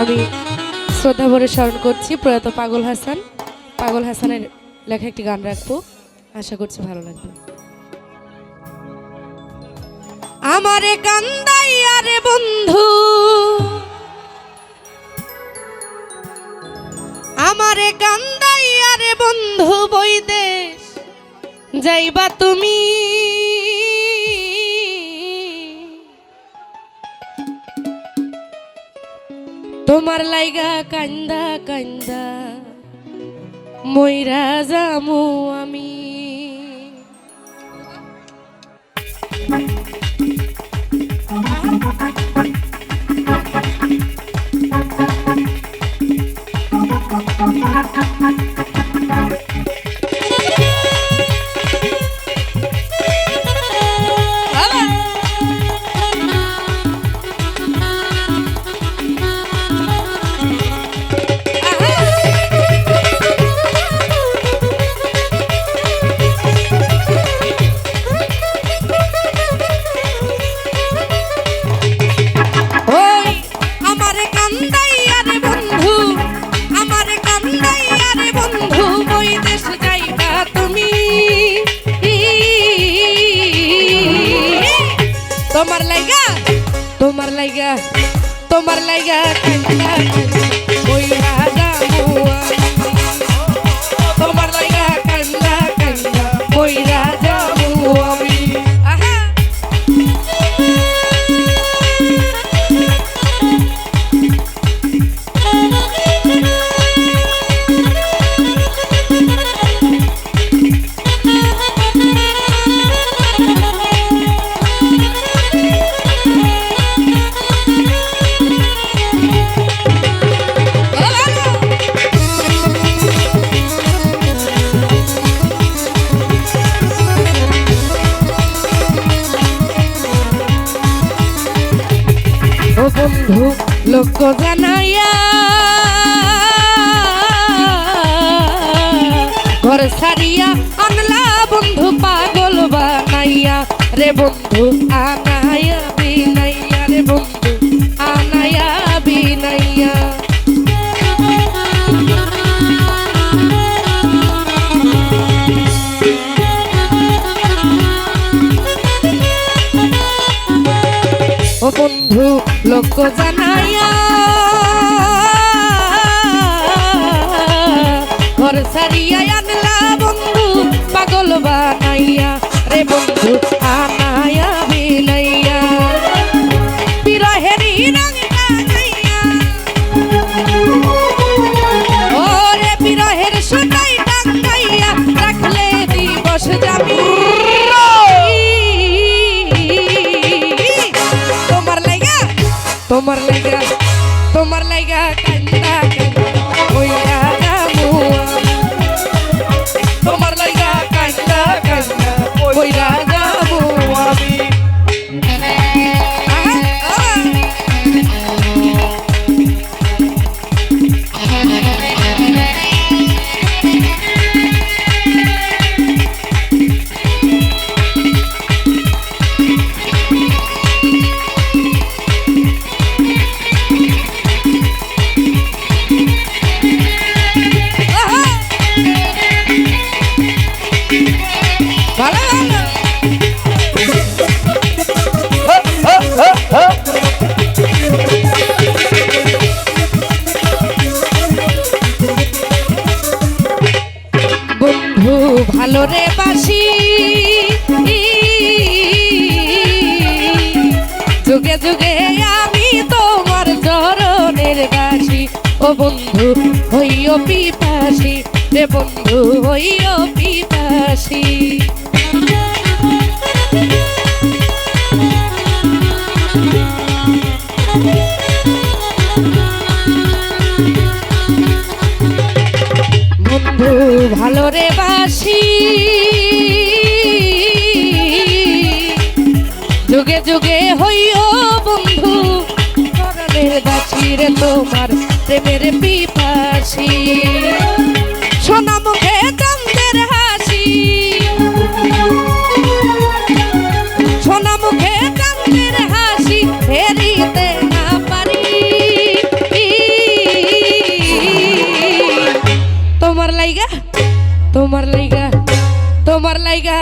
আমি শ্রদ্ধা ভরে স্মরণ করছি প্রয়াত পাগল হাসান। পাগল হাসানের লেখা একটি গান রাখব। আশা করছি ভালো লাগবে। আমারে কান্দাই আরে বন্ধু, আমারে কান্দাই আরে বন্ধু বৈদেশ যাইবা তুমি। তোমার লাইগা কান্দা কান্দা ময়রা যামু আমি তোমার লাইগা কান্দা বন্ধু, লোক জানাইয়া। ঘর সারিয়া আনলা বন্ধু, পাগল বানাইয়া। রে বন্ধু, আনাইয়া বিনাইয়া, রে বন্ধু, আনাইয়া বিনাইয়া। ও বন্ধু লোক জানাইয়া। ঘর সারিয়া বন্ধু পাগল বানাইয়া। রে বন্ধু তোমার লাইগা তোমার লাইগা কান্দা কান্দা ভালো রে বাসি। যুগে যুগে আমি তোমার চরণের বাসি। ও বন্ধু, হইও পিপাসি। রে বন্ধু, হইও পিপাসি। ভালো রে বাসি। যুগে যুগে হইও বন্ধু করণের রে তোমার প্রেমের পিপাসি। তোমার লাইগা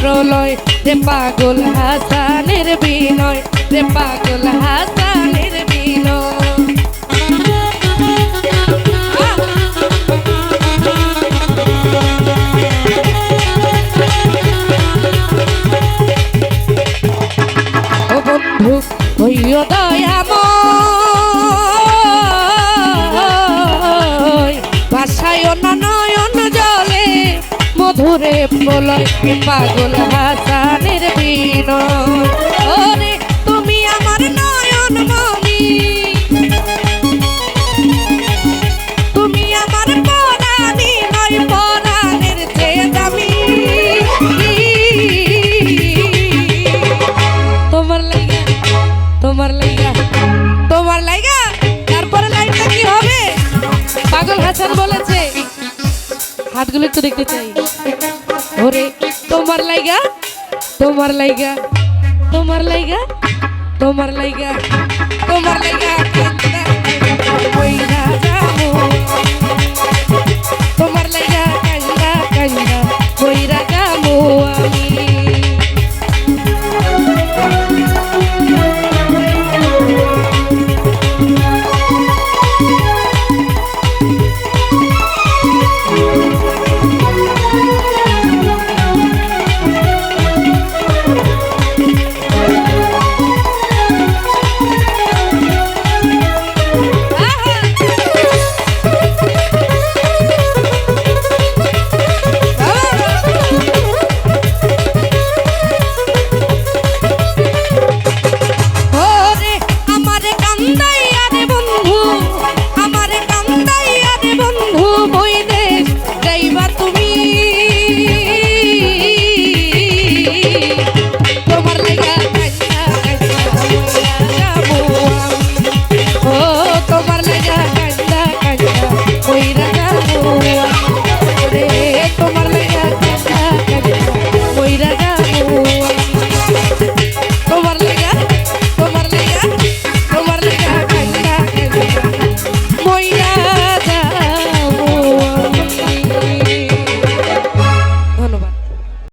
প্রলয় রে পাগল হাসানের বিনয় রে পাগল হাসানের বিনয়। ও বন্ধু দয়াময় প্রলয় পাগল হাসানের বিনয় তুমি আমার নয়ন মনি তুমি আমার পরাণী নয়, পরাণের দামি। তোমার লাইগা তোমার লাইগা তোমার লাইগা, তারপরে লাইনটা কি হবে? পাগল হাসান বলেছে। হাতগুলো একটু দেখতে চাই। ওরে তোমার লাইগা তোমার লাইগা তোমার লাইগা তোমার লাইগা তোমার লাইগা